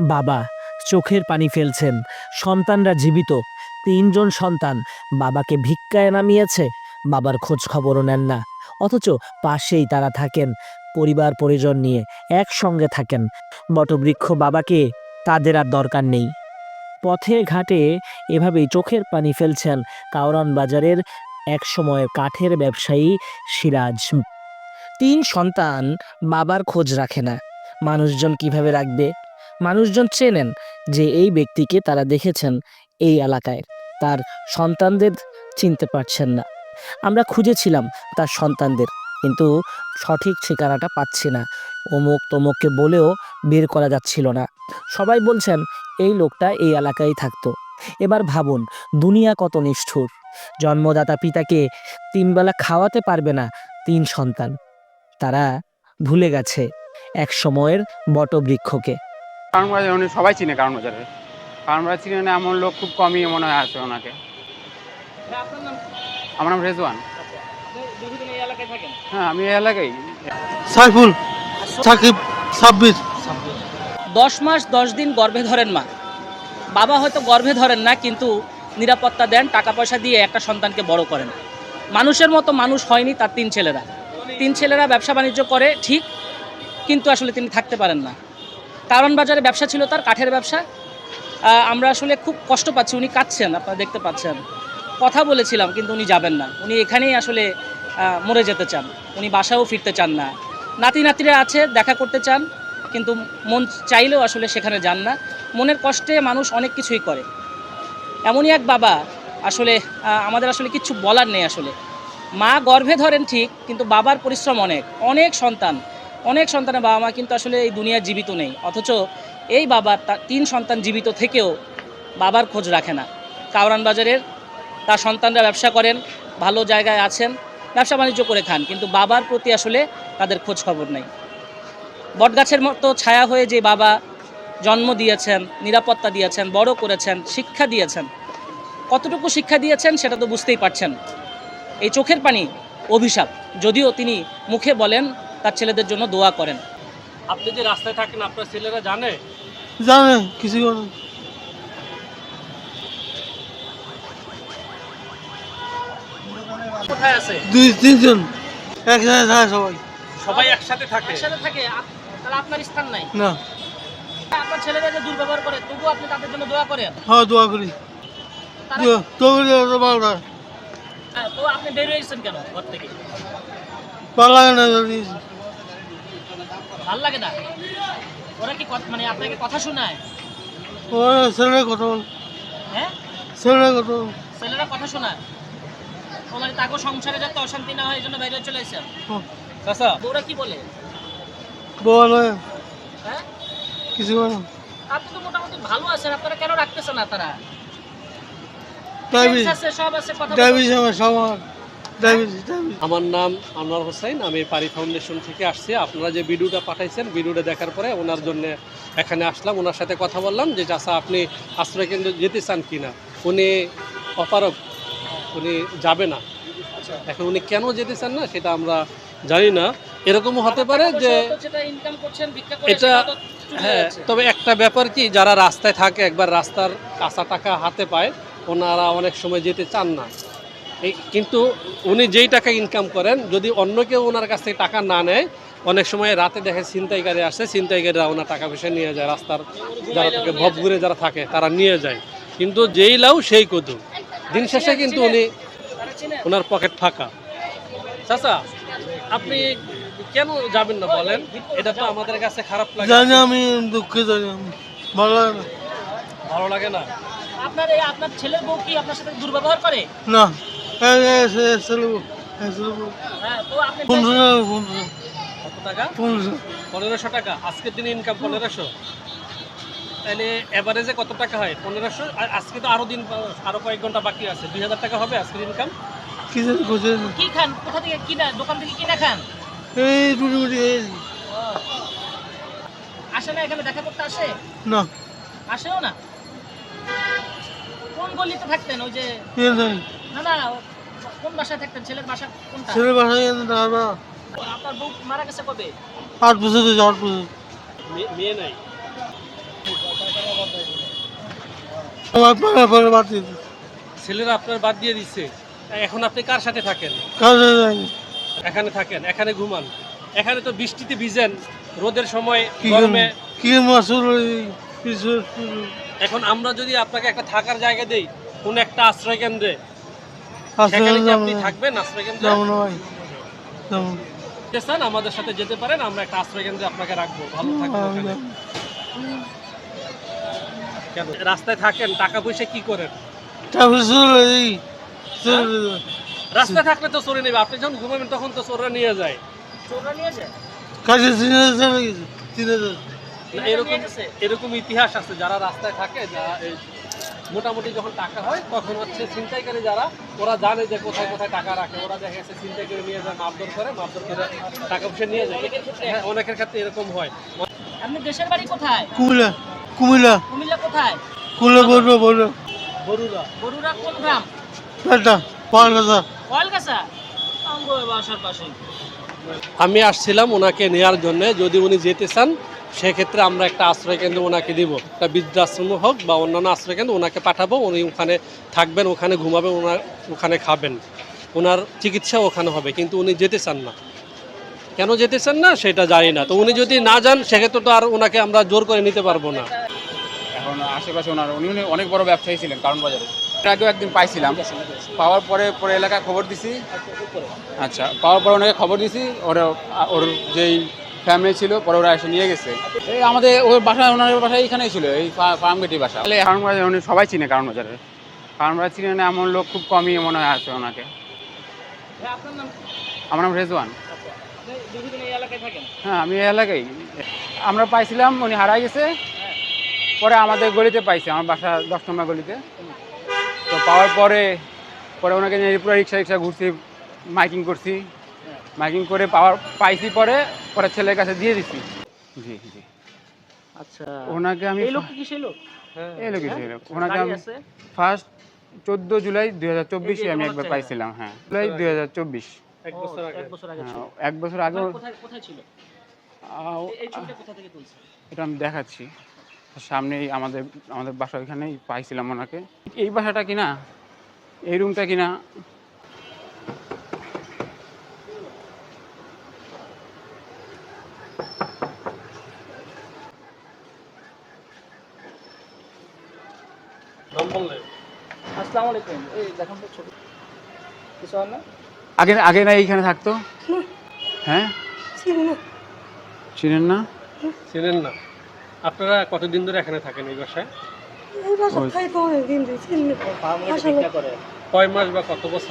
বাবা, চোখের পানি ফেলছেন। সন্তানরা জীবিত। তিনজন সন্তান। বাবাকে ভিক্ষায় নামিয়েছে। বাবার খোঁজ খবরও নেন না। অথচ পাশেই তারা থাকেন। পরিবার পরিজন নিয়ে একসঙ্গে থাকেন। বটবৃক্ষ বাবাকে তাদের আর দরকার নেই। পথে ঘাটে এভাবেই চোখের পানি ফেলছেন কাওরান বাজারের এক একসময়ের কাঠের ব্যবসায়ী সিরাজ। তিন সন্তান বাবার খোঁজ রাখে না। মানুষজন কীভাবে রাখবে? মানুষজন চেনেন যে এই ব্যক্তিকে তারা দেখেছেন এই এলাকায়। তার সন্তানদের চিনতে পারছেন না। আমরা খুঁজেছিলাম তার সন্তানদের, কিন্তু সঠিক ঠিকানাটা পাচ্ছি না। অমুক তমুককে বলেও বের করা যাচ্ছিল না। সবাই বলছেন, এই লোকটা এই এলাকায় থাকতো। এবার ভাবুন, দুনিয়া কত নিষ্ঠুর। জন্মদাতা পিতাকে তিনবেলা খাওয়াতে পারবে না তিন সন্তান। তারা ভুলে গেছে এক সময়ের বটবৃক্ষকে। কারণ বাজার উনি সবাই চিনে কারণ বাজারে কারণ বাজার চিনে না এমন লোক খুব কমই মনে হয় আছে ওনাকে। আমার নাম রেজওয়ান। হ্যাঁ আমি এই এলাকায়। সাইফুল সাকিব সাব্বির। দশ মাস দশ দিন গর্ভে ধরেন মা। বাবা হয়তো গর্ভে ধরেন না কিন্তু নিরাপত্তা দেন টাকা পয়সা দিয়ে একটা সন্তানকে বড় করেন। মানুষের মতো মানুষ হয়নি তার তিন ছেলেরা। তিন ছেলেরা ব্যবসা বাণিজ্য করে ঠিক কিন্তু আসলে তিনি থাকতে পারেন না। কারণ বাজারে ব্যবসা ছিল তার কাঠের ব্যবসা। আমরা আসলে খুব কষ্ট পাচ্ছি, উনি কাঁদছেন, আপনারা দেখতে পাচ্ছেন। কথা বলেছিলাম, কিন্তু উনি যাবেন না। উনি এখানেই আসলে মরে যেতে চান। উনি বাসাও ফিরতে চান না। নাতি নাতিরা আছে, দেখা করতে চান, কিন্তু মন চাইলেও আসলে সেখানে যান না। মনের কষ্টে মানুষ অনেক কিছুই করে। এমনই এক বাবা, আসলে আমাদের আসলে কিছু বলার নেই আসলে। মা গর্ভে ধরেন ঠিক, কিন্তু বাবার পরিশ্রম অনেক। অনেক সন্তান। অনেক সন্তানের বাবা মা কিন্তু আসলে এই দুনিয়া জীবিত নেই। অথচ এই বাবার তিন সন্তান জীবিত থেকেও বাবার খোঁজ রাখে না। কাউরান বাজারের তার সন্তানরা ব্যবসা করেন, ভালো জায়গায় আছেন, ব্যবসা বাণিজ্য করে খান, কিন্তু বাবার প্রতি আসলে তাদের খোঁজ খবর নেই। বটগাছের মতো ছায়া হয়ে যে বাবা জন্ম দিয়েছেন, নিরাপত্তা দিয়েছেন, বড় করেছেন, শিক্ষা দিয়েছেন, কতটুকু শিক্ষা দিয়েছেন সেটা তো বুঝতেই পারছেন। এই চোখের পানি, অভিশাপ, যদিও তিনি মুখে বলেন তার ছেলেদের জন্য দোয়া করেন। আপনি যে রাস্তায় থাকেন আপনার ছেলেরা জানে? জানে কিছু করে কোথায় আছে? দুই তিনজন। একসাথে থাকে সবাই। সবাই একসাথে থাকে? একসাথে থাকে। তাহলে আপনার স্থান নাই? না। আপনার ছেলেরা যে দুর্ব্যবহার করে তবুও আপনি তাদের জন্য দোয়া করেন? হ্যাঁ দোয়া করি। তো ভালো হ্যাঁ, তো আপনি বের হয়েছেন কেন ঘর থেকে? ভালো লাগে না যদি ভালো লাগে না? ওরা কি কথা- মানে আপনাকে কথা শোনায়? ওরা ছেলেরা কথা বল। হ্যাঁ? ছেলেরা কথা বল। ছেলেরা কথা শোনায়? ও মানে তাকে সংসারে যাতে অশান্তি না হয় এই জন্য বাইরে চলে এসেছেন চাচা। ওরা কি বলে? বল হ্যাঁ? কিছু করে না আপনি তো মোটামুটি ভালো আছেন আপনারা কেন রাখতেছেন না তারা? ডায়াবেটিস Friends আছে, সব আছে কথা বলে। আমার নাম আনোয়ার হোসেন আমি পারি ফাউন্ডেশন থেকে আসছি। আপনারা যে ভিডিওটা পাঠাইছেন ভিডিওটা দেখার পরে ওনার জন্য এখানে আসলাম ওনার সাথে কথা বললাম যে চাষা আপনি আশ্রয় কেন্দ্রে যেতে চান কি না উনি অপারক উনি যাবে না। এখন উনি কেন যেতে চান না সেটা আমরা জানি না। এরকমও হতে পারে যে এটা- হ্যাঁ তবে একটা ব্যাপার কি যারা রাস্তায় থাকে একবার রাস্তার কাঁচা টাকা হাতে পায় ওনারা অনেক সময় যেতে চান না। কিন্তু উনি যেই টাকা ইনকাম করেন যদি অন্য কেউ ওনার কাছ থেকে টাকা না নেয় অনেক সময় রাতে দেখে ছিনতাইকারী আসে ছিনতাইকারীরা ওনার টাকা পয়সা নিয়ে যায় রাস্তার যারা থাকে ভব ঘুরে যারা থাকে তারা নিয়ে যায়। কিন্তু যেই লাউ সেই কদু। দিন শেষে কিন্তু উনি ওনার পকেট ফাঁকা। চাচা আপনি কেন যাবেন না বলেন? এটা তো আমাদের কাছে খারাপ লাগে। জানি আমি দুঃখিত জানি ভালো লাগে না। ভালো লাগে না? আপনার এই আপনার ছেলের বউ কি আপনার সাথে দুর্ব্যবহার করে? না। হ্যাঁ টাকা, পনেরো পনেরোশো টাকা। আজকের দিনে ইনকাম পনেরোশো। তাহলে এভারেজে কত টাকা হয়? পনেরোশো? আর আজকে তো আরও দিন পা- আরও কয়েক ঘণ্টা বাকি আছে। দুই হাজার টাকা হবে আজকের ইনকাম কি খান? কোথা থেকে কিনা? দোকান থেকে কিনা খান? এই আসে না এখানে? দেখা করতে আসে? না। আসেও না? কোন গলিতে থাকতেন? ওই যে না না কোন বাসায় থাকতেন? ছেলের বাসা কোনটা? ছেলের বাসায় আপনার বউ মারা গেছে কবে? আট বছর হয়েছে আট বছর। মেয়ে নাই। ছেলেরা আপনার বাদ দিয়ে দিচ্ছে এখন আপনি কার সাথে থাকেন? এখানে থাকেন এখানে ঘুমান। এখানে তো বৃষ্টিতে ভিজেন রোদের সময় কি গরমে কি এখন আমরা যদি আপনাকে একটা থাকার জায়গা দেই কোন একটা আশ্রয় কেন্দ্রে সেখানে কি আপনি থাকবেন আশ্রয় কেন্দ্রে? যাব না ভাই যাব চান আমাদের সাথে যেতে পারেন আমরা একটা আশ্রয় কেন্দ্রে আপনাকে রাখব। ভালো থাকবেন ওখানে। কেন? রাস্তায় থাকেন টাকা পয়সা কি করেন? তারপরে চলে যাই চলে যাই। রাস্তায় থাকলে তো চোরে নেবে। আপনি যখন ঘুমাবেন তখন তো চোররা নিয়ে যায়। চোররা নিয়ে যায়? কাজে চিনে চলে গেছে চিনে যাচ্ছে না, এরকম এরকম ইতিহাস আছে। যারা রাস্তায় থাকে যারা এই মোটামুটি যখন টাকা হয় তখন হচ্ছে ছিনতাইকারী যারা ওরা জানে যে কোথায় কোথায় টাকা রাখে। ওরা দেখা গেছে ছিনতাই করে নিয়ে যায় মারধর করে মারধর করে টাকা পয়সা নিয়ে যায়। হ্যাঁ, অনেকের ক্ষেত্রে এরকম হয়। আপনি দেশের বাড়ি কোথায়? কুমিল্লা কুমিল্লা। কুমিল্লা কোথায়? কুমিল্লা বলব বলব। গরুরা বরুড়া কোন গ্রাম? পেটা কয়েলগাছা আঙ্গ বাসার পাশে। আমি আসছিলাম ওনাকে নেওয়ার জন্য। যদি উনি যেতে চান সেক্ষেত্রে আমরা একটা আশ্রয় কেন্দ্র ওনাকে দিব। একটা বৃদ্ধাশ্রম হোক বা অন্যান্য আশ্রয় কেন্দ্র ওনাকে পাঠাবো, উনি ওখানে থাকবেন, ওখানে ঘুমাবেন ওনার ওখানে খাবেন। ওনার চিকিৎসা ওখানে হবে, কিন্তু উনি যেতে চান না। কেন যেতে চান না সেটা জানি না। তো উনি যদি না যান, সেক্ষেত্রে তো আর ওনাকে আমরা জোর করে নিতে পারব না। এখন আশেপাশে ওনার, উনি অনেক বড় ব্যবসায়ী ছিলেন কারণ বাজারে। আগেও একদিন পাইছিলাম। পাওয়ার পরে পরে এলাকায় খবর দিছি। আচ্ছা পাওয়ার পরে ওনাকে খবর দিছি, ওর ওর যেই ফ্যামিলি ছিল পরে ওরা এসে নিয়ে গেছে। এই আমাদের ওর বাসা ওনার বাসা এইখানেই ছিল এই ফার্মগেটির বাসা। তাহলে কারণ বাজারে উনি সবাই চিনে কারণ বাজারে কারণ বাজার চিনে না এমন লোক খুব কমই মনে হয় আছে ওনাকে। আপনার নাম কি? আমার নাম রেজওয়ান। আপনি দীর্ঘদিন এই এলাকায় থাকেন? হ্যাঁ আমি এই এলাকায়। আমরা পাইছিলাম উনি হারাই গেছে। পরে আমাদের গলিতে পাইছে আমার বাসা দশ নম্বর গলিতে। তো পাওয়ার পরে পরে ওনাকে নিয়ে পুরো রিক্সা রিক্সা ঘুরছি মাইকিং করছি। মাইকিং করে পাওয়ার পাইছি পরে পরে ছেলের কাছে দিয়ে দিছি। জি জি। আচ্ছা। ওনাকে আমি এই লোক কি সেই লোক? এই লোক এই লোক। ওনাকে আমি ফার্স্ট চোদ্দ জুলাই দুই হাজার চব্বিশে আমি একবার পাইছিলাম হ্যাঁ। জুলাই দুই হাজার চব্বিশ। এক বছর আগে এক বছর আগে ছিল। হ্যাঁ, এক বছর আগেও কোথায় কোথায় ছিল? এটা আমি দেখাচ্ছি। সামনেই আমাদের আমাদের বাসা ওইখানেই পাইছিলাম ওনাকে। এই বাসাটা কিনা? এই রুমটা কিনা নাম বললেন আসসালামু আলাইকুম এই দেখুন তো ছবি কিছু হয় না আগে আগে না এইখানে থাকতো? হ্যাঁ? চিনেন না? চিনেন না। আপনারা কতদিন ধরে এখানে থাকেন এই বাসায়? কয় মাস বা কত বছর?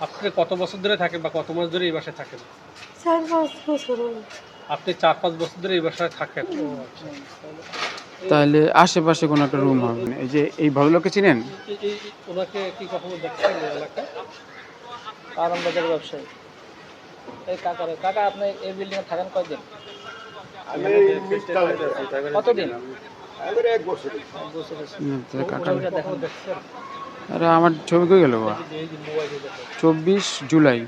আপনি কত বছর ধরে থাকেন বা কত মাস ধরে এই বাসায় থাকেন? চার পাঁচ বছর আপনি চার পাঁচ বছর ধরে এই বাসায় থাকেন? তাহলে আশেপাশে কোনো একটা রুম হবে। এই যে এই ভদ্রলোককে চিনেন? ওনাকে কি কখনো দেখছেন এলাকায়? কারণ ব্যবসায়ী। এই কাকারে। কাকা আপনি এই বিল্ডিং এ থাকেন কয়দিন? কতদিন? আরে আমার ছবি কই গেল বা চব্বিশ জুলাই।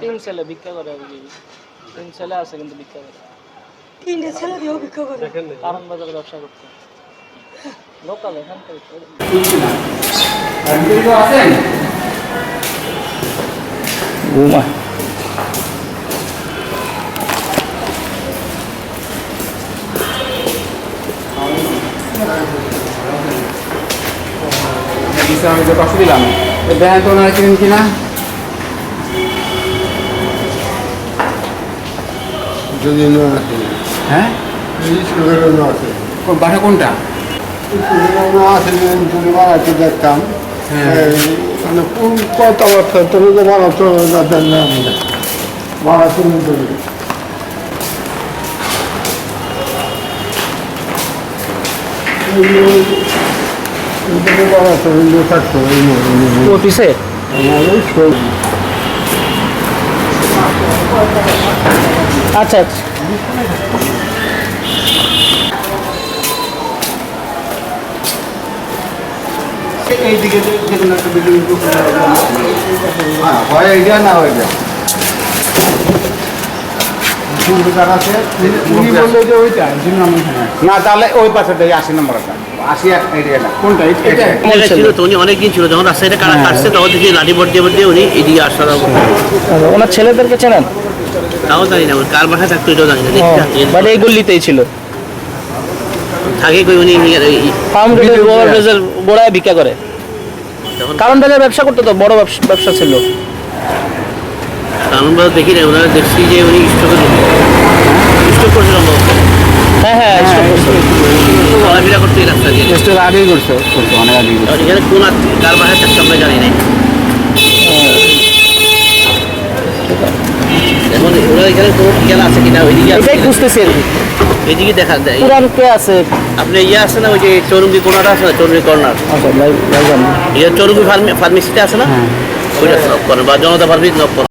তিন ছেলে ভিক্ষা করে। তিন ছেলে আছে কিন্তু ভিক্ষা করে। তিনটে ছেলে দিয়েও ভিক্ষা করে। দেখেন না? কারণ বাজারে ব্যবসা করতে। লোকাল এখান থেকে। ঘুমা আমি তো কষ্ট দিলাম। তো দেখেন তো ওনারা চিনেন কিনা? যদি না আসে। হ্যাঁ? এই সুযোগ না আসে। বাসা কোনটা? না আসলে যদি বানাতে দেখতাম। এই, মানে কোন কথাবার্তা তবে তো বানাতে হবে না দেন না আমি বানাতে নিতে হবে। এই- এইটাকে বানাতে হইলে থাকতো এই এই- ও পিছে আমার এই শরীর আচ্ছা। আচ্ছা এইদিকে যে কোনো একটা বিল্ডিং হয় এটা না হয় এটা সুন্দর আছে উনি বলল যে ওইটা জিম নাম না তাহলে ওই পাশেটাই আশি নম্বরটা আশি এক এরিয়াটা কোনটা? এটা ছিল তো উনি অনেকদিন ছিল। যখন রাস্তাটা কাটা কাটছে তখন থেকে লাঠি বট দিয়ে দিয়ে উনি এদিকে আসার ওনার ছেলেদেরকে চেনেন? তাও জানি না উনি কার বাসায় থাকতো এটাও জানি না। মানে এই গল্লিতেই ছিল। থাকে কই উনি ফার্ম গোড়ায় ভিক্ষা করে। কারণ বাজার ব্যবসা করতো তো বড় ব্যবসা- ব্যবসা ছিল। বলে দেখি না ওনারা দেখছি যে উনি স্ট্রোকে স্ট্রোক করছিল হ্যাঁ হ্যাঁ চলাফেরা করতে রাস্তা দিয়ে। টেস্টের আগেই করছে করছে অনেক আগেই করছে। এখানে কোন কার বাসায় থাকতো আমরা জানি নাই। এখন ওরা এখানে কোনো ঠিকানা আছে কিনা ওইদিকে এটাই? খুঁজতেছি আর এদিকে দেখা যায়। পুরান কে আছে? আপনি ইয়ে আছে না ওই যে চৌরঙ্গি কোনাটা আছে না চৌরঙ্গি কর্নার? আচ্ছা ভাই ইয়ে চৌরঙ্গি ফার্মেসিতে আছে না? ওইটা নক করেন বা জনতা ফার্মেসি নক করেন